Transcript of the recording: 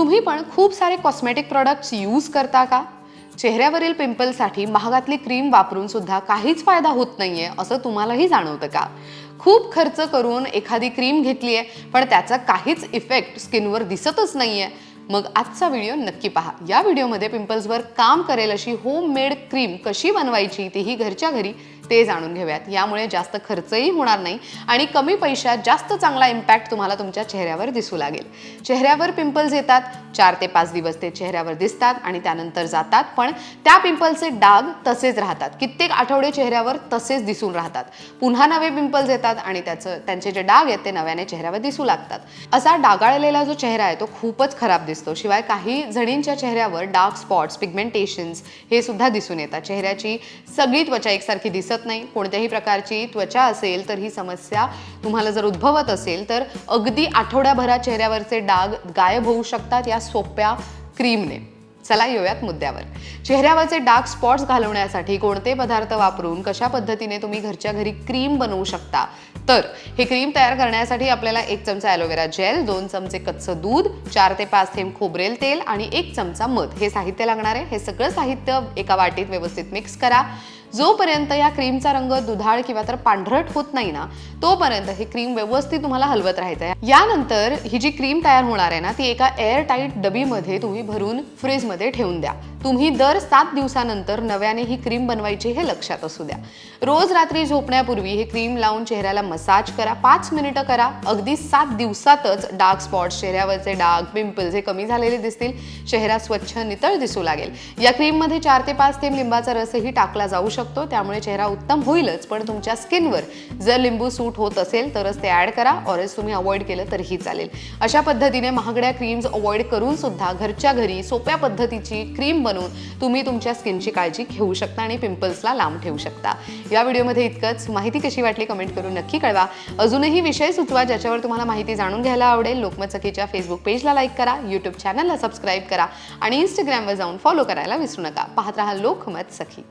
तुम्ही पण खूप सारे कॉस्मेटिक प्रॉडक्ट्स यूज करता का? चेहऱ्यावरील पिंपलसाठी महागातली क्रीम वापरून सुद्धा काहीच फायदा होत नाहीये असं तुम्हालाही जाणवतं का? खूप खर्च करून एखादी क्रीम घेतली आहे पण त्याचा काहीच इफेक्ट स्किनवर दिसतच नाहीये. मग आजचा व्हिडिओ नक्की पहा. या व्हिडिओमध्ये पिंपल्सवर काम करेल अशी होम मेड क्रीम कशी बनवायची तीही घरच्या घरी ते जाणून घेऊयात. यामुळे जास्त खर्चही होणार नाही आणि कमी पैशात जास्त चांगला इम्पॅक्ट तुम्हाला तुमच्या चेहऱ्यावर दिसू लागेल. चेहऱ्यावर पिंपल्स येतात चार ते पाच दिवस ते चेहऱ्यावर दिसतात आणि त्यानंतर जातात. पण त्या पिंपल्सचे डाग तसेच राहतात. कित्येक आठवडे चेहऱ्यावर तसेच दिसून राहतात. पुन्हा नवे पिंपल्स येतात आणि त्याचं त्यांचे जे डाग आहेत ते नव्याने चेहऱ्यावर दिसू लागतात. असा डागाळलेला जो चेहरा आहे तो खूपच खराब दिसतो. शिवाय काही जणींच्या चेहऱ्यावर डार्क स्पॉट्स पिगमेंटेशन्स हे सुद्धा दिसून येतात. चेहऱ्याची सगळी त्वचा एकसारखी दिसत नाही. कोणत्याही प्रकारची त्वचा असेल तर ही समस्या तुम्हाला जर उद्भवत असेल तर अगदी आठवड्याभरात चेहऱ्यावरचे डाग गायब होऊ शकतात या सोप्या क्रीमने. चला येऊयात मुद्द्यावर. चेहऱ्यावरचे डार्क स्पॉट्स घालवण्यासाठी कोणते पदार्थ वापरून कशा पद्धतीने तुम्ही घरच्या घरी क्रीम बनवू शकता? तर हे क्रीम तयार करण्यासाठी आपल्याला एक चमचा ॲलोवेरा जेल दोन चमचे कच्चं दूध चार ते पाच थेंब खोबरेल तेल आणि एक चमचा मध. हे साहित्य लागणार आहे. हे सगळं साहित्य एका वाटीत व्यवस्थित मिक्स करा. जोपर्यंत या क्रीमचा रंग दुधाळ किंवा तर पांढरट होत नाही ना तोपर्यंत हे क्रीम व्यवस्थित तुम्हाला हलवत राहायचं आहे. यानंतर ही जी क्रीम तयार होणार आहे ना ती एका एअर टाईट डबीमध्ये तुम्ही भरून फ्रीजमध्ये ठेवून द्या. तुम्ही दर सात दिवसानंतर नव्याने ही क्रीम बनवायची हे लक्षात असू द्या. रोज रात्री झोपण्यापूर्वी हे क्रीम लावून चेहऱ्याला मसाज करा पाच मिनिटं करा. अगदी सात दिवसातच डार्क स्पॉट्स चेहऱ्यावरचे डाग पिंपल्स हे कमी झालेले दिसतील चेहरा स्वच्छ नितळ दिसू लागेल. या क्रीममध्ये चार ते पाच थेंब लिंबाचा रसही टाकला जाऊ शकतो. त्यामुळे चेहरा उत्तम होईलच. पण तुमच्या स्किनवर जर लिंबू सूट होत असेल तरच ते ॲड करा. ऑरच तुम्ही अवॉइड केलं तरीही चालेल. अशा पद्धतीने महागड्या क्रीम्स अवॉइड करून सुद्धा घरच्या घरी सोप्या पद्धतीची क्रीम बनवून तुम्ही तुमच्या स्किनची काळजी घेऊ शकता आणि पिंपल्सला लांब ठेवू शकता. या व्हिडिओमध्ये इतकंच. माहिती कशी वाटली कमेंट करून नक्की कळवा. अजूनही विषय सुचवा ज्याच्यावर तुम्हाला माहिती जाणून घ्यायला आवडेल लोकमत सखीच्या फेसबुक पेजला लाईक करा यूट्यूब चॅनलला सबस्क्राईब करा आणि इंस्टाग्रामवर जाऊन फॉलो करायला विसरू नका. पाहत राहा लोकमत सखी